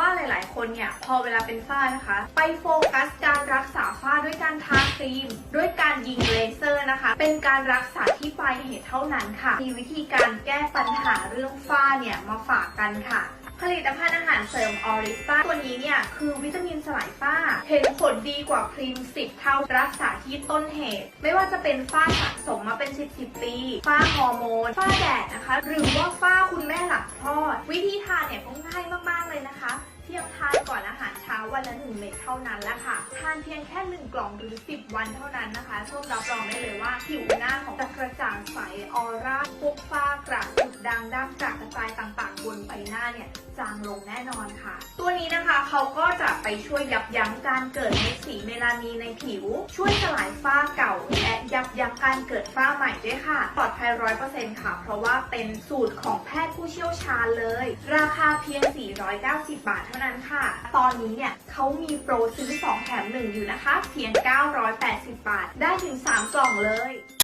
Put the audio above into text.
ว่าหลาย ๆ คนเนี่ยพอเวลาเป็นฝ้านะคะ ไปโฟกัสการรักษาฝ้าด้วยการทาครีม ด้วยการยิงเลเซอร์นะคะ เป็นการรักษาที่ปลายเหตุเท่านั้นค่ะ มีวิธีการแก้ปัญหาเรื่องฝ้าเนี่ยมาฝากกันค่ะ ผลิตภัณฑ์อาหารเสริมออริสตาตัวนี้เนี่ยคือวิตามินสลายฝ้า เห็นผลดีกว่าครีม 10 เท่ารักษาที่ต้นเหตุ ไม่ว่าจะเป็นฝ้าสะสมมาเป็น 10 10 ปีฝ้าฮอร์โมนฝ้าแดดนะคะ หรือว่าฝ้าคุณแม่หลังคลอด วิธีทานเนี่ยก็ง่ายมากๆเลย วันละหนึ่งเม็ดเท่านั้นแหละค่ะ ทานเพียงแค่หนึ่งกล่องหรือ 10 วันเท่านั้นนะคะส้มรับรองได้เลยว่าผิวหน้าของจะกระจ่างใสออร่าปุ๊กฝ้ากระจุดด่างดำกระกระจายต่างๆบนใบหน้าเนี่ยจางลงแน่นอนค่ะ ตัวนี้นะคะเขาก็จะไปช่วยยับยั้งการเกิดเม็ดสีเมลานีในผิว ช่วยสลายฝ้าเก่า ยับยั้งการเกิดฝ้าใหม่ด้วยค่ะ ปลอดภัยร้อยเปอร์เซ็นต์ค่ะ เพราะว่าเป็นสูตรของแพทย์ผู้เชี่ยวชาญเลย ราคาเพียง 490 บาทเท่านั้นค่ะ ตอนนี้เนี่ยเขามีโปรซื้อ 2 แถม 1 อยู่นะคะ เพียง 980 บาท ได้ถึง 3 กล่องเลย